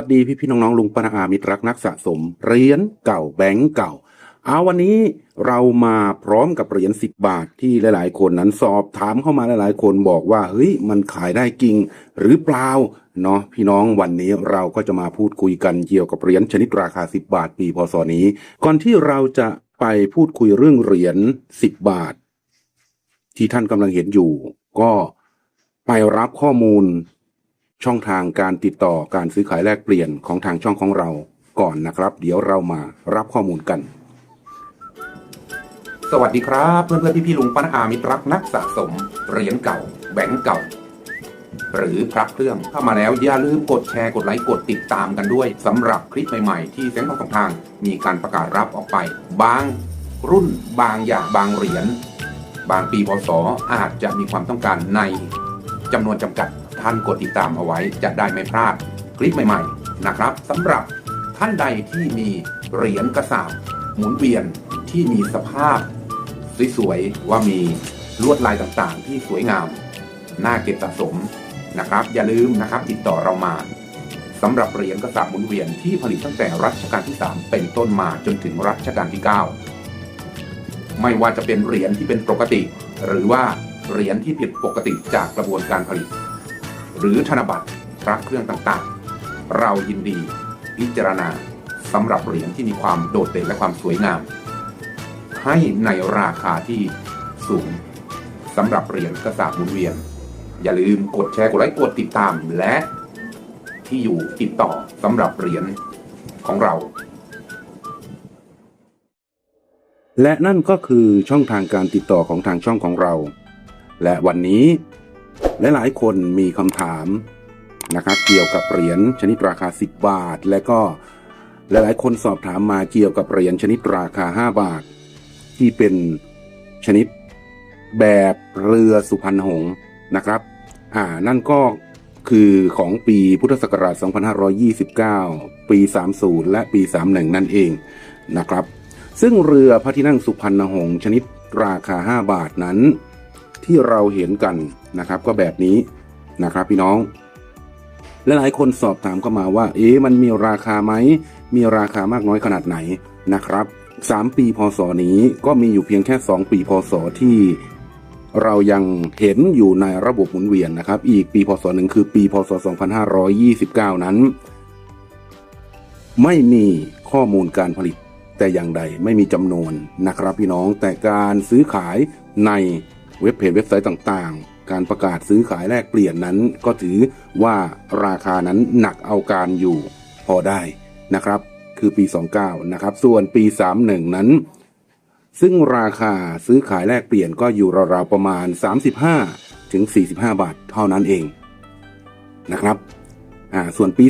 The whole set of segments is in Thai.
วัสดีพี่พี่ๆน้องๆลุงปนาอามิตรักนักสะสมเหรียญเก่าแบงก์เก่าเอาวันนี้เรามาพร้อมกับเหรียญสิบบาทที่หลายๆ คนนั้นสอบถามเข้ามาหลายๆ คนบอกว่าเฮ้ยมันขายได้จริง หรือเปล่าเนาะพี่น้องวันนี้เราก็จะมาพูดคุยกันเกี่ยวกับเหรียญชนิดราคา 10 บาทปีพศนี้ ก่อนที่เราจะไปพูดคุยเรื่องเหรียญ10 บาท ที่ท่านกำลังเห็นอยู่ ก็ไปรับข้อมูล ช่องทางการติดต่อการซื้อขายแลกเปลี่ยนของทางช่องของเราก่อนนะครับ เดี๋ยวเรามารับข้อมูลกัน สวัสดีครับ เพื่อนเพื่อนพี่พี่ๆลุงป้าอามิตรรักนักสะสมเหรียญเก่าแบงก์เก่า หรือพระเครื่องเข้ามาแล้วอย่าลืมกดแชร์กดไลค์กดติดตามกันด้วยสำหรับคลิปใหม่ๆ ที่แสงทองทางมีการประกาศรับออกไป บางรุ่นบางอย่างบางเหรียญบางปีพศอาจจะมีความต้องการในจำนวนจำกัด ท่านกดติดตามเอาไว้จะได้ไม่พลาดคลิปใหม่ๆนะครับสำหรับท่านใดที่มีเหรียญกระสาบหมุนเวียนที่มีสภาพสวยๆว่ามีลวดลายต่างๆ ที่สวยงามน่าเก็บสะสมนะครับ อย่าลืมนะครับติดต่อเรามาสำหรับเหรียญกระสาบหมุนเวียนที่ผลิตตั้งแต่รัชกาลที่ 3 เป็นต้นมาจนถึงรัชกาลที่ 9 ไม่ว่าจะเป็นเหรียญที่เป็นปกติ หรือว่าเหรียญที่ผิดปกติจากกระบวนการผลิต หรือธนบัตรพระเครื่องต่างๆ เรายินดีพิจารณาสำหรับเหรียญที่มีความโดดเด่นและความสวยงาม ให้ในราคาที่สูงสำหรับเหรียญกระสาบหมุนเวียน อย่าลืมกดแชร์กดไลค์กดติดตามและที่อยู่ติดต่อสำหรับเหรียญของเรา และนั่นก็คือช่องทางการติดต่อของทางช่องของเรา และวันนี้ หลายๆคนมีคำถามนะครับเกี่ยวกับเหรียญชนิดราคา 10 บาท และก็หลายๆ คนสอบถามมาเกี่ยวกับเหรียญชนิดราคา 5 บาท ที่เป็นชนิดแบบเรือสุพรรณหงษ์นะครับ อ่านั่นก็คือของปีพุทธศักราช 2529 ปี 30 และปี 31 นั่นเองนะครับ ซึ่งเรือพระที่นั่งสุพรรณหงษ์ชนิดราคา 5 บาทนั้น ที่เราเห็นกันนะครับ ก็แบบนี้นะครับ พี่น้องและหลายคนสอบถามเข้ามาว่า เอ๊ะมันมีราคาไหม มีราคามากน้อยขนาดไหนนะครับ 3 ปีพศนี้ก็มีอยู่เพียงแค่ 2 ปีพศที่ เรายังเห็นอยู่ในระบบหมุนเวียนนะครับ อีกปีพศหนึ่งคือปีพศ 2529 นั้น ไม่มีข้อมูลการผลิตแต่อย่างใดไม่มีจำนวนนะครับพี่น้องแต่การซื้อขายใน เว็บเพจเว็บไซต์ต่างๆ การประกาศซื้อขายแลกเปลี่ยนนั้น ก็ถือว่าราคานั้นหนักเอาการอยู่พอได้นะครับ คือปี 29 นะครับ ส่วนปี 31 นั้น ซึ่งราคาซื้อขายแลกเปลี่ยนก็อยู่ราวๆประมาณ 35 ถึง 45 บาทเท่านั้นเองนะครับอ่าส่วนปี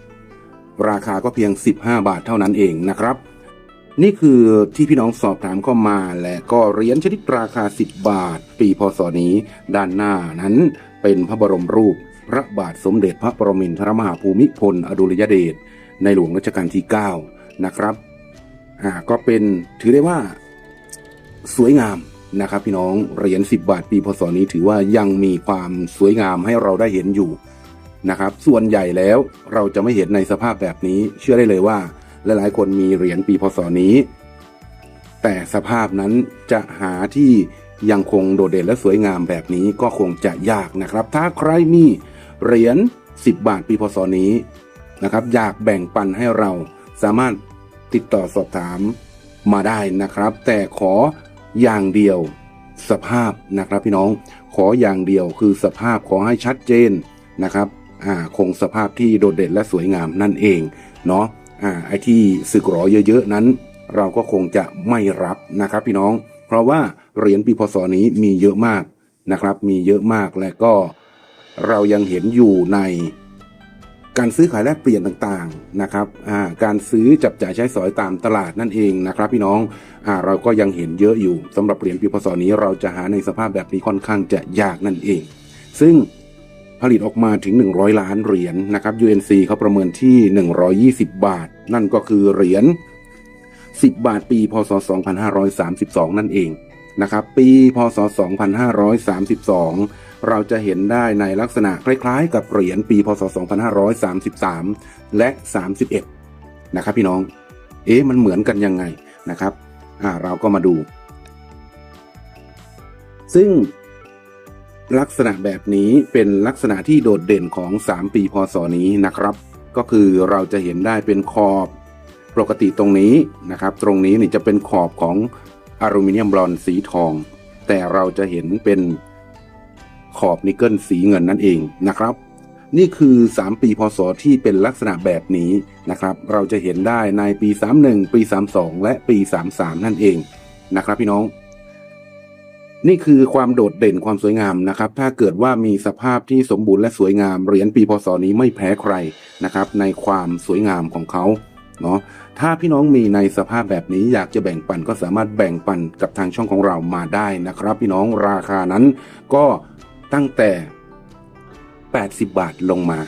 30 ราคาก็เพียง 15 บาทเท่านั้นเองนะครับ นี่คือที่พี่น้องสอบถามเข้ามาและก็เหรียญชนิดราคา 10 บาท ปีพศนี้ ด้านหน้านั้นเป็นพระบรมรูป พระบาทสมเด็จพระปรมินทรมหาภูมิพล อดุลยเดชในหลวงรัชกาลที่ 9 นะครับอ่าก็เป็นถือได้ว่าสวยงามนะครับ พี่น้องเหรียญ10 บาทปีพศนี้ถือว่ายังมีความสวยงามให้เราได้เห็นอยู่นะครับ ส่วนใหญ่แล้วเราจะไม่เห็นในสภาพแบบนี้ เชื่อได้เลยว่า หลายๆคนมีเหรียญปีพศนี้ แต่สภาพนั้นจะหาที่ยังคงโดดเด่นและสวยงามแบบนี้ก็คงจะยากนะครับ ถ้าใครมีเหรียญ 10 บาทปีพศนี้นะครับ อยากแบ่งปันให้เราสามารถติดต่อสอบถามมาได้นะครับ แต่ขออย่างเดียวสภาพนะครับ พี่น้องขออย่างเดียวคือสภาพขอให้ชัดเจนนะครับอ่าคงสภาพที่โดดเด่นและสวยงามนั่นเองเนาะ อ่าไอ้ที่สึกหรอเยอะๆนั้น เราก็คงจะไม่รับนะครับ พี่น้อง เพราะว่าเหรียญปีพศนี้มีเยอะมากนะครับ มีเยอะมากและก็เรายังเห็นอยู่ในการซื้อขายแลกเปลี่ยนต่างๆนะครับอ่าการซื้อจับจ่ายใช้สอยตามตลาดนั่นเองนะครับพี่น้องอ่าเราก็ยังเห็นเยอะอยู่สำหรับเหรียญปีพศนี้เราจะหาในสภาพแบบนี้ค่อนข้างจะยากนั่นเอง ซึ่ง ผลิตออกมาถึง 100 ล้านเหรียญนะครับ UNC เขาประเมินที่ 120 บาท นั่นก็คือเหรียญ 10 บาทปี พศ 2532 นั่นเองนะครับ ปีพศ 2532 เราจะเห็นได้ในลักษณะคล้ายๆ กับเหรียญปี พศ 2533 และ 31 นะครับพี่น้อง เอ๊ะมันเหมือนกันยังไงนะครับ อ่าเราก็มาดู ซึ่ง ลักษณะแบบนี้เป็นลักษณะที่โดดเด่นของ 3 ปีพศนี้นะครับ ก็คือเราจะเห็นได้เป็นขอบ ปกติตรงนี้นะครับ ตรงนี้นี่จะเป็นขอบของอลูมิเนียมบลอนด์สีทอง แต่เราจะเห็นเป็นขอบนิกเกิลสีเงินนั่นเองนะครับ นี่คือ 3 ปีพศที่เป็นลักษณะแบบนี้นะครับ เราจะเห็นได้ในปี 31 ปี 32 และปี 33 นั่นเองนะครับพี่น้อง นี่คือความโดดเด่นความสวยงามนะครับ ถ้าเกิดว่ามีสภาพที่สมบูรณ์และสวยงามเหรียญปีพศนี้ไม่แพ้ใครนะครับ ในความสวยงามของเขาเนาะถ้าพี่น้องมีในสภาพแบบนี้อยากจะแบ่งปันก็สามารถแบ่งปันกับทางช่องของเรามาได้นะครับ พี่น้องราคานั้นก็ตั้งแต่ 80 บาทลงมา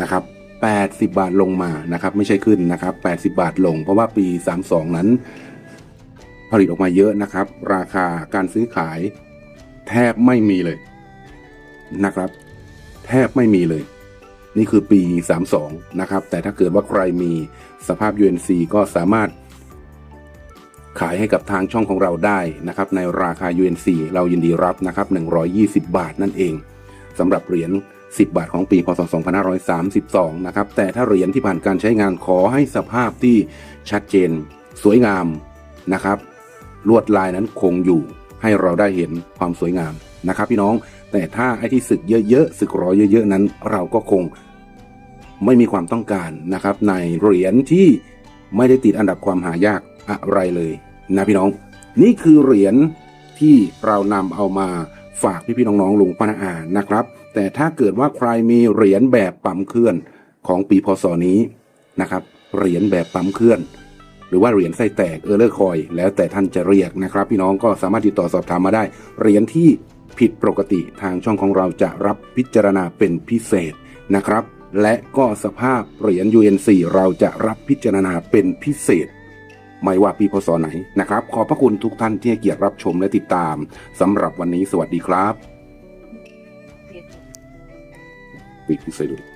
นะครับ80 บาทลงมานะครับ ไม่ใช่ขึ้นนะครับ 80 บาทลง เพราะว่าปี 32 นั้น ผลิตออกมาเยอะนะครับ ราคาการซื้อขาย แทบไม่มีเลยนะครับ แทบไม่มีเลย นี่คือปี 32 นะครับ แต่ถ้าเกิดว่าใครมีสภาพ UNC ก็สามารถขายให้กับทางช่องของเราได้นะครับ ในราคา UNC เรายินดีรับนะครับ 120 บาทนั่นเองสำหรับเหรียญ10 บาทของปี พศ 2532 นะครับ แต่ถ้าเหรียญที่ผ่านการใช้งานขอให้สภาพที่ชัดเจน สวยงามนะครับ ลวดลายนั้นคงอยู่ ให้เราได้เห็นความสวยงามนะครับ พี่น้อง แต่ถ้าไอ้ที่สึกเยอะๆสึกรอเยอะๆนั้น เราก็คงไม่มีความต้องการนะครับ ในเหรียญที่ไม่ได้ติดอันดับความหายากอะไรเลยนะพี่น้อง นี่คือเหรียญที่เรานำเอามาฝากพี่ๆน้องๆลุงป้านาอานะครับ แต่ถ้าเกิดว่าใครมีเหรียญแบบปั๊มเคลื่อนของปีพศนี้นะครับเหรียญแบบปั๊มเคลื่อน หรือว่าเหรียญไส้แตกเออเลอร์คอย แล้วแต่ท่านจะเรียกนะครับ พี่น้องก็สามารถติดต่อสอบถามมาได้ เหรียญที่ผิดปกติทางช่องของเราจะรับพิจารณาเป็นพิเศษนะครับ และก็สภาพเหรียญ UNC เราจะรับพิจารณาเป็นพิเศษ ไม่ว่าปีพศไหนนะครับ ขอบพระคุณทุกท่านที่ให้เกียรติรับชมและติดตามสำหรับวันนี้สวัสดีครับปิดพิเศษดู